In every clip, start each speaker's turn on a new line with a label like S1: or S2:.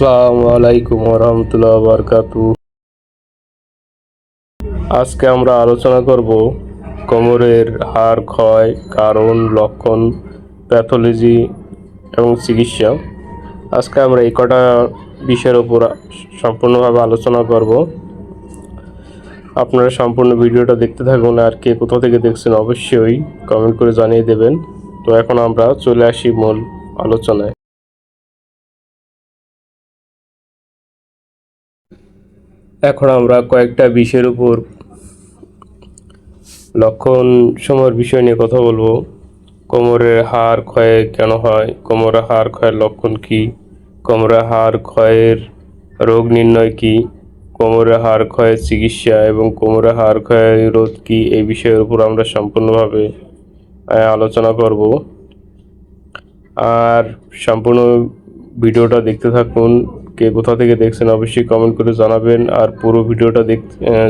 S1: আসসালামু আলাইকুম বারকাতু আজকে আমরা আলোচনা করব কোমরের হাড় ক্ষয়, কারণ, লক্ষণ, প্যাথোলজি এবং চিকিৎসা। আজকে আমরা এই কটা বিষয়ের উপর সম্পূর্ণভাবে আলোচনা করব। আপনারা সম্পূর্ণ ভিডিওটা দেখতে থাকুন আর কে কোথা থেকে দেখছেন অবশ্যই কমেন্ট করে জানিয়ে দেবেন। তো এখন আমরা চলে আসি মূল আলোচনায়। এখন আমরা কয়েকটা বিষয়ের উপর লক্ষণ সময়ের বিষয় নিয়ে কথা বলব। কোমরের হাড় ক্ষয়ে কেন হয়? কোমরের হাড় ক্ষয়ের লক্ষণ কি? কোমরের হাড় ক্ষয়ের রোগ নির্ণয় কি? কোমরের হাড় ক্ষয়ের চিকিৎসা এবং কোমরের হাড় ক্ষয়ের রোধ কি? এই বিষয়ের উপর আমরা সম্পূর্ণভাবে আলোচনা করব। আর সম্পূর্ণ ভিডিওটা দেখতে থাকুন। কে কোথা থেকে দেখছেন অবশ্যই কমেন্ট করে জানাবেন। আর পুরো ভিডিওটা দেখ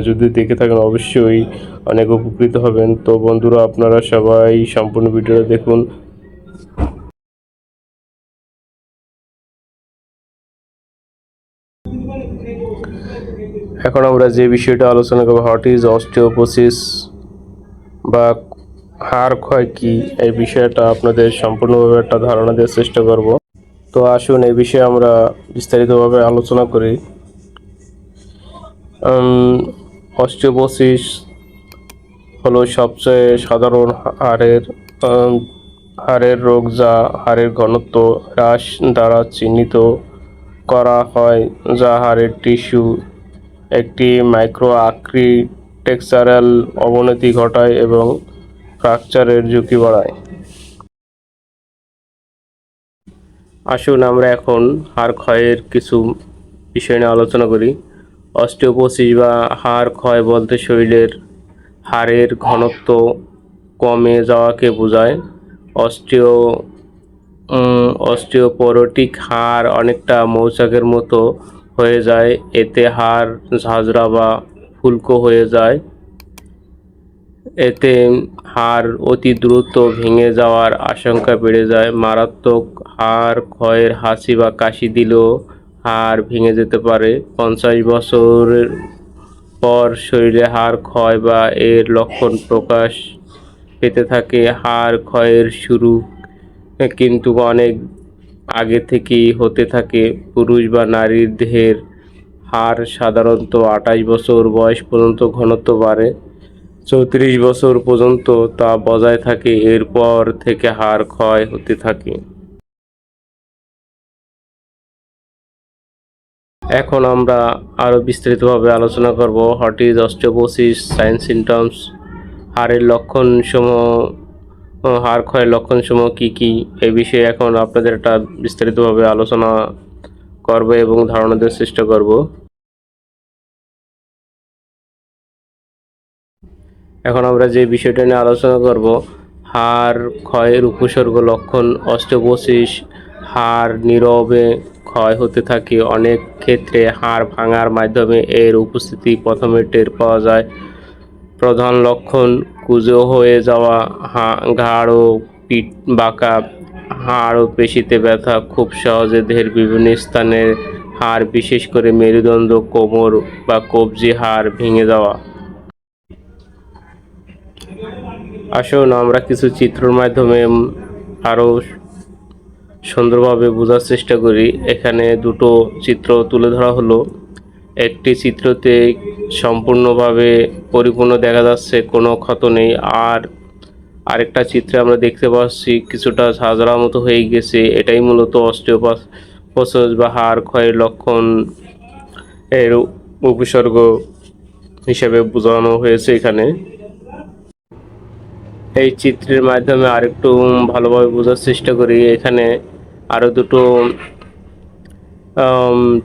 S1: যদি দেখে থাকেন অবশ্যই অনেক উপকৃত হবেন। তো বন্ধুরা, আপনারা সবাই সম্পূর্ণ ভিডিওটা দেখুন। এখন আমরা যে বিষয়টা আলোচনা করব হোয়াট ইজ অস্টিওপোসিস বা হাড় ক্ষয় কি, এই বিষয়টা আপনাদের সম্পূর্ণভাবে একটা ধারণা দেওয়ার চেষ্টা করব। তো আসুন, এই বিষয়ে আমরা বিস্তারিতভাবে আলোচনা করি। অস্টিওপোসিস হলো সবচেয়ে সাধারণ হাড়ের হাড়ের রোগ যা হাড়ের ঘনত্ব হ্রাস দ্বারা চিহ্নিত করা হয়, যা হাড়ের টিস্যু, একটি মাইক্রো আর্কিটেকচারাল অবনতি ঘটায় এবং ফ্র্যাকচারের ঝুঁকি বাড়ায়। আসুন, আমরা এখন হাড় ক্ষয়ের কিছু বিষয় নিয়ে আলোচনা করি। অস্টিওপোসিস বা হাড় ক্ষয় বলতে শরীরের হাড়ের ঘনত্ব কমে যাওয়াকে বোঝায়। অস্টিও অস্টিওপোরোটিক হাড় অনেকটা মৌচাকের মতো হয়ে যায়। এতে হাড় ঝাঁঝরা বা ফুলকো হয়ে যায়। এতে হাড় অতি দ্রুত ভেঙে যাওয়ার আশঙ্কা বেড়ে যায়। মারাত্মক হাড় ক্ষয়ের হাসি বা কাশি দিলেও হাড় ভেঙে যেতে পারে। পঞ্চাশ বছরের পর শরীরে হাড় ক্ষয় বা এর লক্ষণ প্রকাশ পেতে থাকে। হাড় ক্ষয়ের শুরু কিন্তু অনেক আগে থেকেই হতে থাকে। পুরুষ বা নারীর দেহের হাড় সাধারণত আঠাশ বছর বয়স পর্যন্ত ঘনত্ব বাড়ে। চৌত্রিশ বছর পর্যন্ত তা বজায় থাকে, এরপর থেকে হাড় ক্ষয় হতে থাকে। এখন আমরা আরও বিস্তারিতভাবে আলোচনা করব what is osteoporosis sign symptoms, হাড়ের লক্ষণ সমূহ হাড় ক্ষয়ের লক্ষণ সমূহ কী কী এই বিষয়ে এখন আপনাদের একটা বিস্তারিতভাবে আলোচনা করব এবং ধারণা দেওয়ার চেষ্টা করব। এখন আমরা যে বিষয়টা নিয়ে আলোচনা করব, হাড়, ক্ষয়ের উপসর্গ লক্ষণ, অস্টিওপোসিস, হাড় নীরবে ক্ষয় হতে থাকে। অনেক ক্ষেত্রে হাড় ভাঙার মাধ্যমে এর উপস্থিতি প্রথমে টের পাওয়া যায়। প্রধান লক্ষণ, কুজো হয়ে যাওয়া ঘাড় ও পিঠ বাঁকা, হাড় ও পেশিতে ব্যথা, খুব সহজে দেহের বিভিন্ন স্থানের হাড়, বিশেষ করে মেরুদণ্ড, কোমর বা কবজি হাড় ভেঙে যাওয়া। আসুন, আমরা কিছু চিত্রর মাধ্যমে আরও সুন্দরভাবে বোঝার চেষ্টা করি। এখানে দুটো চিত্র তুলে ধরা হলো। একটি চিত্রতে সম্পূর্ণভাবে পরিপূর্ণ দেখা যাচ্ছে, কোনো ক্ষত নেই। আর আরেকটা চিত্রে আমরা দেখতে পাচ্ছি, কিছুটা ঝাঁঝরা মতো হয়ে গেছে। এটাই মূলত অস্টিওপাস বা হাড় ক্ষয়ের লক্ষণ এর উপসর্গ হিসেবে বোঝানো হয়েছে এখানে। এই চিত্রের মাধ্যমে আরেকটু ভালোভাবে বোঝার চেষ্টা করি। এখানে আরও দুটো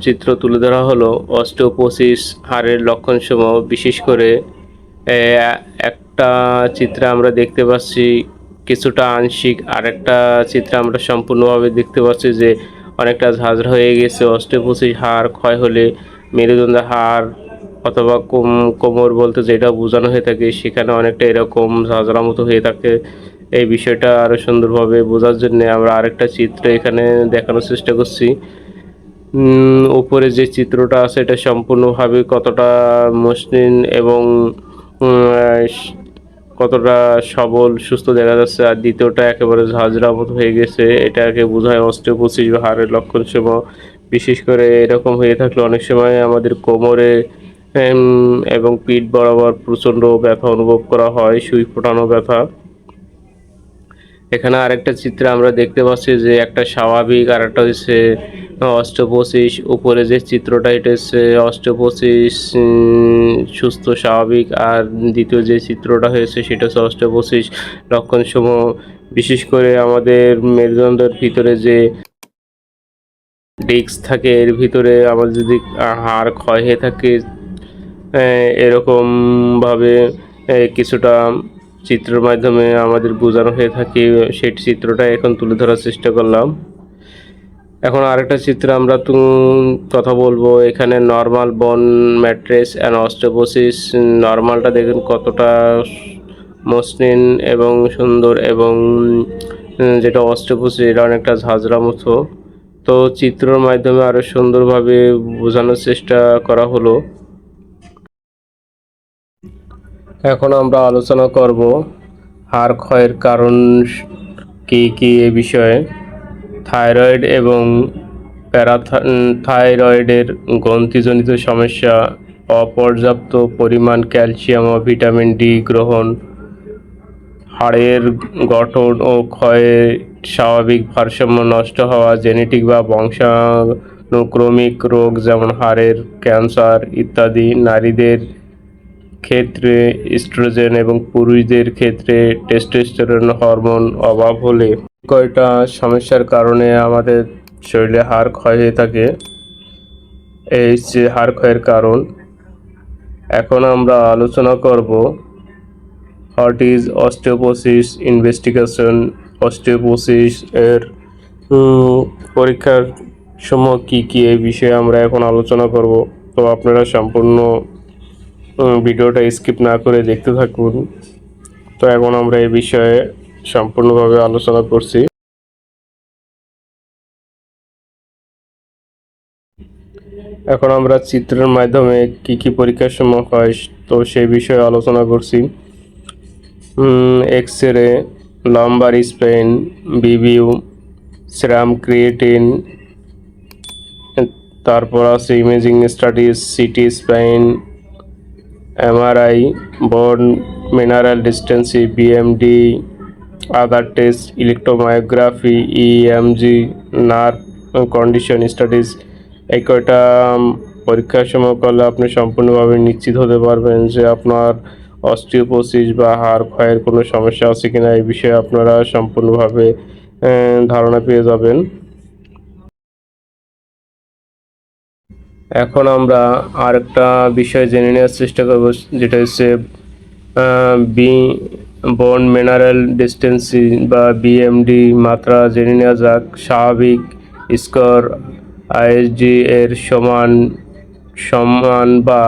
S1: চিত্র তুলে ধরা হলো। অস্টিওপোসিস হাড়ের লক্ষণসমূহ, বিশেষ করে একটা চিত্রে আমরা দেখতে পাচ্ছি, কিছুটা আংশিক। আরেকটা চিত্রে আমরা সম্পূর্ণভাবে দেখতে পাচ্ছি যে, অনেকটা ঝাঁঝরা হয়ে গেছে। অস্টিওপোসিস হাড় ক্ষয় হলে মেরুদণ্ড হাড় অথবা কোম কোমর বলতে যেটা বোঝানো হয়ে থাকে, সেখানে অনেকটা এরকম ঝাঁঝরা মতো হয়ে থাকে। এই বিষয়টা আরও সুন্দরভাবে বোঝার জন্য আমরা আরেকটা চিত্র এখানে দেখানোর চেষ্টা করছি। উপরে যে চিত্রটা আছে, এটা সম্পূর্ণভাবে কতটা মসৃণ এবং কতটা সবল, সুস্থ দেখা যাচ্ছে। আর দ্বিতীয়টা একেবারে ঝাঁঝরা মতো হয়ে গেছে। এটাকে বোঝায় অস্টিওপোসিস বা হাড়ের লক্ষণ সমূহ বিশেষ করে এরকম হয়ে থাকলে অনেক সময় আমাদের কোমরে এবং পিঠ বরাবর প্রচণ্ড ব্যথা অনুভব করা হয়, সুই ফোটানো ব্যথা। এখানে আরেকটা চিত্রে আমরা দেখতে পাচ্ছি যে একটা স্বাভাবিক আর একটা হচ্ছে অস্টোপোসিস। উপরে যে চিত্রটা, এটা হচ্ছে অস্টোপোসিস সুস্থ, স্বাভাবিক। আর দ্বিতীয় যে চিত্রটা হয়েছে, সেটা হচ্ছে অস্টোপোসিস লক্ষণসমূহ। বিশেষ করে আমাদের মেরুদণ্ডের ভিতরে যে ডিস্ক থাকে, এর ভিতরে আমাদের যদি হাড় ক্ষয় হয়ে থাকে আহ, এরকম কিছুটা চিত্রের মাধ্যমে আমাদের বোঝানো হয়ে থাকে সেই চিত্রটা এখন তুলে ধরার চেষ্টা করলাম। এখন আরেকটা চিত্র আমরা তো কথা বলব এখানে নর্মাল বন ম্যাট্রেস অ্যান্ড অস্টোপোসিস নর্মালটা দেখুন কতটা মসৃণ এবং সুন্দর এবং যেটা অস্টোপোসিস এটা অনেকটা ঝাঁঝরা মতো। তো চিত্রর মাধ্যমে আরও সুন্দরভাবে বোঝানোর চেষ্টা করা হলো। এখন আমরা আলোচনা করব হাড় ক্ষয়ের কারণ কি কি এ বিষয়ে। থাইরয়েড এবং প্যারাথাইরয়েডের গ্রন্থিজনিত সমস্যা, অপর্যাপ্ত পরিমাণ ক্যালসিয়াম ও ভিটামিন ডি গ্রহণ, হাড়ের গঠন ও ক্ষয়ে স্বাভাবিক ভারসাম্য নষ্ট হওয়া, জেনেটিক বা বংশানুক্রমিক রোগ যেমন হাড়ের ক্যান্সার ইত্যাদি, নারীদের ক্ষেত্রে স্ট্রোজেন এবং পুরুষদের ক্ষেত্রে টেস্টোস্টেরন হরমোন অভাব হলে কয়টা সমস্যার কারণে আমাদের শরীরে হাড় ক্ষয় হয়ে থাকে? এই যে হাড় ক্ষয়ের কারণ, এখন আমরা আলোচনা করব what is osteoporosis investigation osteoporosis এর পরীক্ষার সময় কী কী এই বিষয়ে আমরা এখন আলোচনা করব। তো আপনারা সম্পূর্ণ ভিডিওটা স্কিপ না করে দেখতে থাকুন। তো এখন আমরা এই বিষয়ে সম্পূর্ণভাবে আলোচনা করছি। এখন আমরা চিত্রের মাধ্যমে কি কি পরীক্ষার সময় হয়, তো সেই বিষয়ে আলোচনা করছি। এক্স রে লাম্বার স্পেন বিবিউ সেরাম ক্রিয়েটিন তারপর আছে imaging studies CT scan MRI bone mineral ডিস্টেন্সি BMD other test electromyography EMG nerve conduction studies এই কয়টা পরীক্ষার সময় করলে আপনি সম্পূর্ণভাবে নিশ্চিত হতে পারবেন যে আপনার অস্টিওপোসিস বা হাড় ক্ষয়ের কোনো সমস্যা আছে কিনা, এই বিষয়ে আপনারা সম্পূর্ণভাবে ধারণা পেয়ে যাবেন। এখন আমরা আরেকটা বিষয় জেনে নেওয়ার চেষ্টা করব, যেটা হচ্ছে বি বন মিনারেল ডিস্টেন্সি বা বিএমডি মাত্রা জেনে নেওয়া যাক। স্বাভাবিক স্কোর আইএসডি এর সমান সমান বা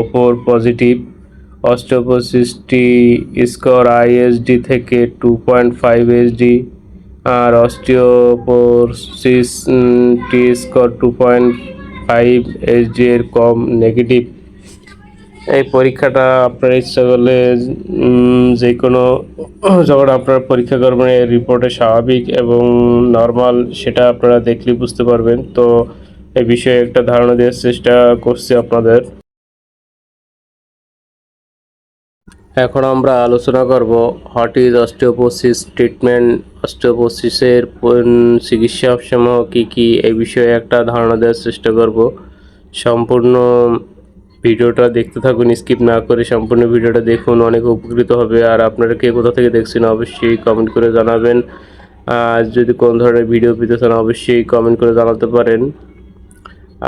S1: ওপর positive. Osteoporosis T score ISD থেকে টু পয়েন্ট ফাইভ এসডি আর osteoporosis T score two point five HD এর কম নেগেটিভ এই পরীক্ষাটা আপনার ইচ্ছা করলে যে কোনো যখন আপনারা পরীক্ষা করবেন, এর রিপোর্টে স্বাভাবিক এবং নর্মাল সেটা আপনারা দেখলে বুঝতে পারবেন। তো এই বিষয়ে একটা ধারণা দেওয়ার চেষ্টা করছি আপনাদের। এখন আমরা আলোচনা করব হোয়াট ইজ অস্টিওপোসিস ট্রিটমেন্ট অস্টিওপোসিসের চিকিৎসা সমূহ কী কী, এই বিষয়ে একটা ধারণা দেওয়ার চেষ্টা করব। সম্পূর্ণ ভিডিওটা দেখতে থাকুন স্কিপ না করে সম্পূর্ণ ভিডিওটা দেখুন, অনেক উপকৃত হবে। আর আপনারা কে কোথা থেকে দেখছেন অবশ্যই কমেন্ট করে জানাবেন। আর যদি কোন ধরনের ভিডিও পেতে চান, অবশ্যই কমেন্ট করে জানাতে পারেন।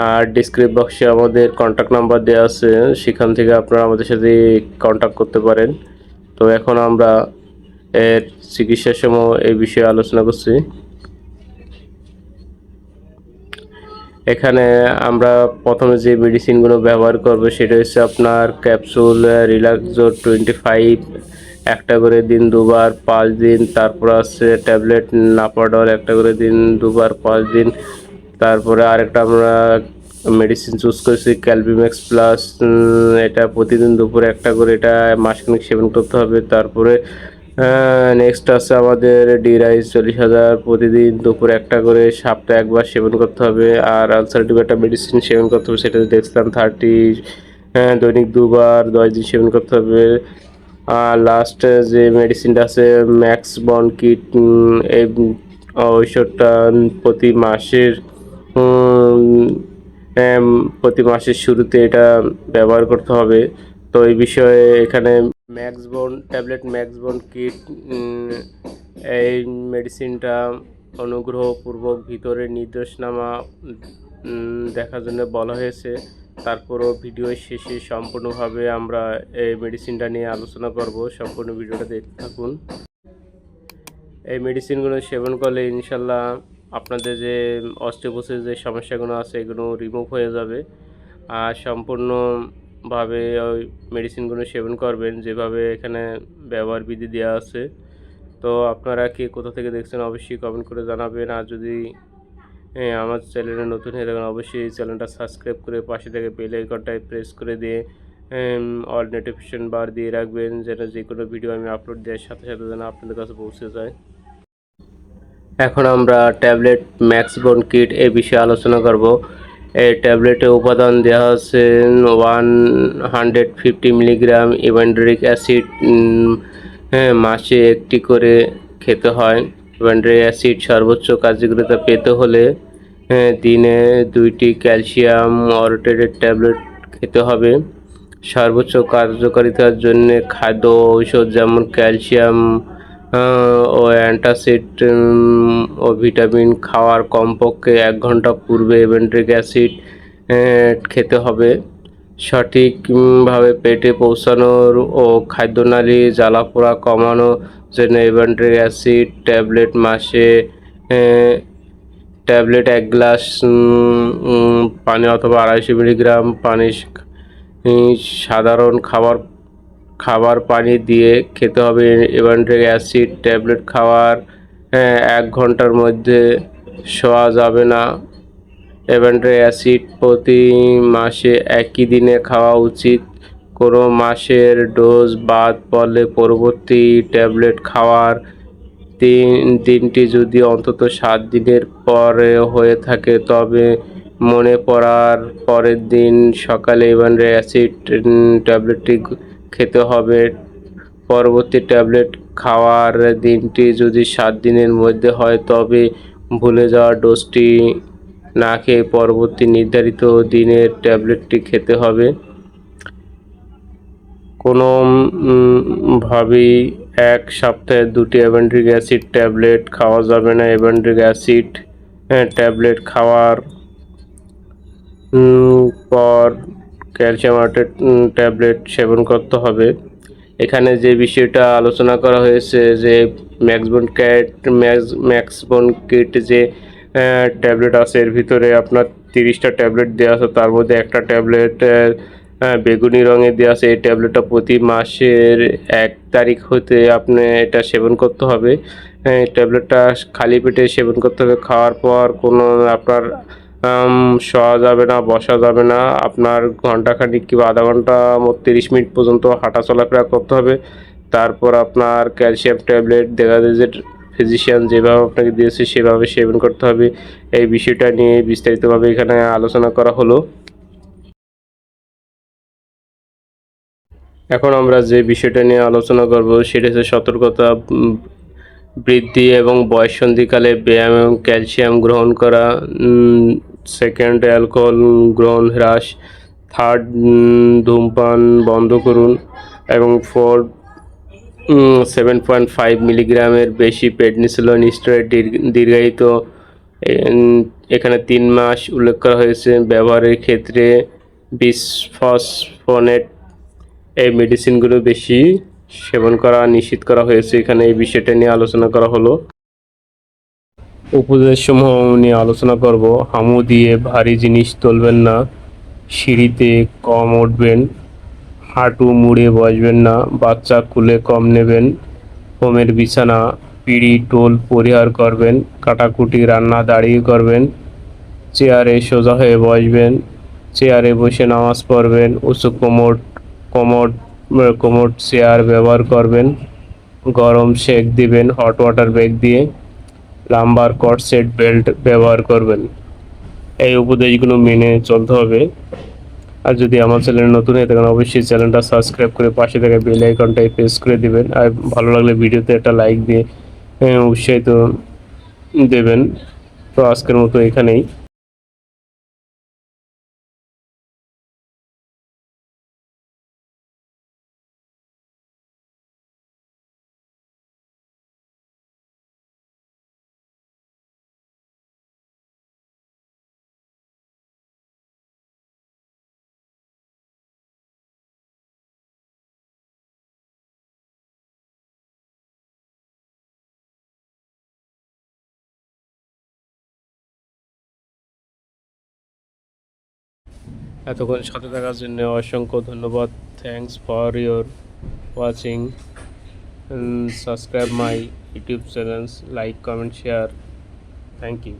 S1: আর ডিসক্রিপ বক্সে আমাদের কন্ট্যাক্ট নাম্বার দেওয়া আছে, সেখান থেকে আপনারা আমাদের সাথে কন্ট্যাক্ট করতে পারেন। তো এখন আমরা এর চিকিৎসার সময় এই বিষয়ে আলোচনা করছি। এখানে আমরা প্রথমে যে মেডিসিনগুলো ব্যবহার করব, সেটা হচ্ছে আপনার ক্যাপসুল রিল্যাক্সো টোয়েন্টি ফাইভ একটা করে দিন দুবার, পাঁচ দিন, তারপর আছে ট্যাবলেট নাপাডল একটা করে দিন দুবার, পাঁচ দিন তারপরে আরেকটা আমরা মেডিসিন চুজ করেছি ক্যালবিম্যাক্স প্লাস এটা প্রতিদিন দুপুরে একটা করে, এটা মাসখানেক সেবন করতে হবে। তারপরে নেক্সট আছে আমাদের ডি রাইস চল্লিশ হাজার, প্রতিদিন দুপুরে একটা করে, সপ্তাহে একবার সেবন করতে হবে। আর আলসারেটিভ একটা মেডিসিন সেবন করতে হবে, সেটা দেখছিলাম থার্টি দৈনিক দুবার, দশ দিন সেবন করতে হবে। আর লাস্ট যে মেডিসিনটা আছে ম্যাক্স বন কিট এই, ঔষধটা প্রতি মাসের প্রতি মাসের শুরুতে এটা ব্যবহার করতে হবে। তো এই বিষয়ে এখানে ম্যাক্সবন, ট্যাবলেট ম্যাক্সবন কিট এই মেডিসিনটা অনুগ্রহপূর্বক ভিতরে নির্দেশনামা দেখার জন্য বলা হয়েছে। তারপরও ভিডিও শেষে সম্পূর্ণভাবে আমরা এই মেডিসিনটা নিয়ে আলোচনা করব। সম্পূর্ণ ভিডিওটা দেখতে থাকুন। এই মেডিসিনগুলো সেবন করলে ইনশাল্লাহ আপনাদের যে অস্টিওপোসিস যে সমস্যাগুলো আছে, এগুলো রিমুভ হয়ে যাবে। আর সম্পূর্ণভাবে ওই মেডিসিনগুলো সেবন করবেন, যেভাবে এখানে ব্যবহার বিধি দেওয়া আছে। তো আপনারা কে কোথা থেকে দেখছেন অবশ্যই কমেন্ট করে জানাবেন। আর যদি আমার চ্যানেলে নতুন হয়ে থাকেন, অবশ্যই চ্যানেলটা সাবস্ক্রাইব করে পাশে থেকে বেল আইকনটায় প্রেস করে দিয়ে অল নোটিফিকেশন বার দিয়ে রাখবেন, যেন যে কোনো ভিডিও আমি আপলোড দেওয়ার সাথে সাথে যেন আপনাদের কাছে পৌঁছে যায়। এখন আমরা ট্যাবলেট ম্যাক্সবন কিট এ বিষয়ে আলোচনা করব। এই ট্যাবলেটে উপাদান দেওয়া হচ্ছে one hundred fifty milligram ibandronic acid হ্যাঁ মাসে একটি করে খেতে হয়। ইভেন্ড্রিক অ্যাসিড সর্বোচ্চ কার্যকারিতা পেতে হলে হ্যাঁ, দিনে দুইটি ক্যালসিয়াম অরোটেটেড ট্যাবলেট খেতে হবে। সর্বোচ্চ কার্যকারিতার জন্য খাদ্য ঔষধ যেমন ক্যালসিয়াম ও অ্যান্টাসিড ও ভিটামিন খাওয়ার কমপক্ষে এক ঘণ্টা পূর্বে ইভেন্ট্রিক অ্যাসিড খেতে হবে। সঠিকভাবে পেটে পৌঁছানোর ও খাদ্যনালী জ্বালাপোড়া কমানো জন্য ইভেন্ট্রিক অ্যাসিড ট্যাবলেট মাসে ট্যাবলেট এক গ্লাস পানি অথবা আড়াইশো মিলিগ্রাম পানি, সাধারণ খাবার খাবার পানি দিয়ে খেতে হবে। ইভেন্ট্রিক অ্যাসিড ট্যাবলেট খাওয়ার হ্যাঁ, এক ঘণ্টার মধ্যে শোয়া যাবে না। ইভেন্ট্রিক অ্যাসিড প্রতি মাসে একই দিনে খাওয়া উচিত। কোনো মাসের ডোজ বাদ পড়লে পরবর্তী ট্যাবলেট খাওয়ার তিন দিনটি যদি অন্তত সাত দিনের পরে হয়ে থাকে তবে মনে পড়ার পরের দিন সকালে ইভানরে অ্যাসিড ট্যাবলেটটি খেতে হবে। পরবর্তী ট্যাবলেট খাওয়ার দিনটি যদি সাত দিনের মধ্যে হয় তবে ভুলে যাওয়া ডোজটি না খেয়ে পরবর্তী নির্ধারিত দিনের ট্যাবলেটটি খেতে হবে। কোনো উম, এক সপ্তাহে দুটি অ্যাভেন্ড্রিক অ্যাসিড ট্যাবলেট খাওয়া যাবে না। অ্যাভেন্ড্রিক অ্যাসিড ট্যাবলেট খাওয়ার পর ক্যালসিয়াম ট্যাবলেট সেবন করতে হবে। এখানে যে বিষয়টা আলোচনা করা হয়েছে যে Maxbon kit, Max, Maxbon kit যে ট্যাবলেট আছে, এর ভিতরে আপনার তিরিশটা ট্যাবলেট দেওয়া আছে, তার মধ্যে একটা ট্যাবলেট বেগুনি রঙে দেওয়া আছে, এই ট্যাবলেটটা প্রতি মাসের এক তারিখ হতে আপনি এটা সেবন করতে হবে। ট্যাবলেটটা খালি পেটে সেবন করতে হবে, খাওয়ার পর কোনো আপনার শোয়া যাবে না, বসা যাবে না। আপনার ঘন্টাখানিক কিংবা আধা ঘণ্টা তিরিশ মিনিট পর্যন্ত হাঁটা চলাফেরা করতে হবে। তারপর আপনার ক্যালসিয়াম ট্যাবলেট দেখা যায় যে ফিজিশিয়ান যেভাবে আপনাকে দিয়েছে, সেভাবে সেবন করতে হবে। এই বিষয়টা নিয়ে বিস্তারিতভাবে এখানে আলোচনা করা হলো। এখন আমরা যে বিষয়টা নিয়ে আলোচনা করব, সেটা হচ্ছে সতর্কতা বৃদ্ধি এবং বয়ঃসন্ধিকালে ব্যায়াম এবং ক্যালসিয়াম গ্রহণ করা। সেকেন্ড অ্যালকোহল গ্রহণ হ্রাস থার্ড ধূমপান বন্ধ করুন এবং ফোর সেভেন পয়েন্ট ফাইভ মিলিগ্রামের বেশি পেডনিসিলন স্টেরয়েড দীর্ঘ- দীর্ঘায়িত এখানে তিন মাস উল্লেখ করা হয়েছে। ব্যবহারের ক্ষেত্রে বিসফসফোনেট এই মেডিসিনগুলো বেশি সেবন করা, নিষিদ্ধ করা হয়েছে। এখানে এই বিষয়টা নিয়ে আলোচনা করা হলো। উপদেশসমূহ নিয়ে আলোচনা করব। হামু দিয়ে ভারী জিনিস তুলবেন না, সিঁড়িতে কম উঠবেন, হাঁটু মুড়ে বসবেন না, বাচ্চা কুলে কম নেবেন, হোমের বিছানা, পিড়ি, টোল পরিহার করবেন, কাটাকুটি, রান্না দাঁড়িয়ে করবেন, চেয়ারে সোজা হয়ে বসবেন, চেয়ারে বসে নামাজ পড়বেন, উঁচু কোমর কোমর কোমর চেয়ার ব্যবহার করবেন, গরম শেক দিবেন, হট ওয়াটার ব্যাগ দিয়ে। লাম্বার কট সেট বেল্ট ব্যবহার করবেন। এই উপদেশগুলো মেনে চলতে হবে। আর যদি আমার চ্যানেল নতুন হয়ে থাকেন, অবশ্যই চ্যানেলটা সাবস্ক্রাইব করে পাশে থেকে বেল আইকনটাই প্রেস করে দিবেন। আর ভালো লাগলে ভিডিওতে একটা লাইক দিয়ে উৎসাহিত দেবেন। তো আজকের মতো এখানেই। এতক্ষণ সাথে থাকার জন্য অসংখ্য ধন্যবাদ। Thanks for your watching subscribe my YouTube channels like comment share thank you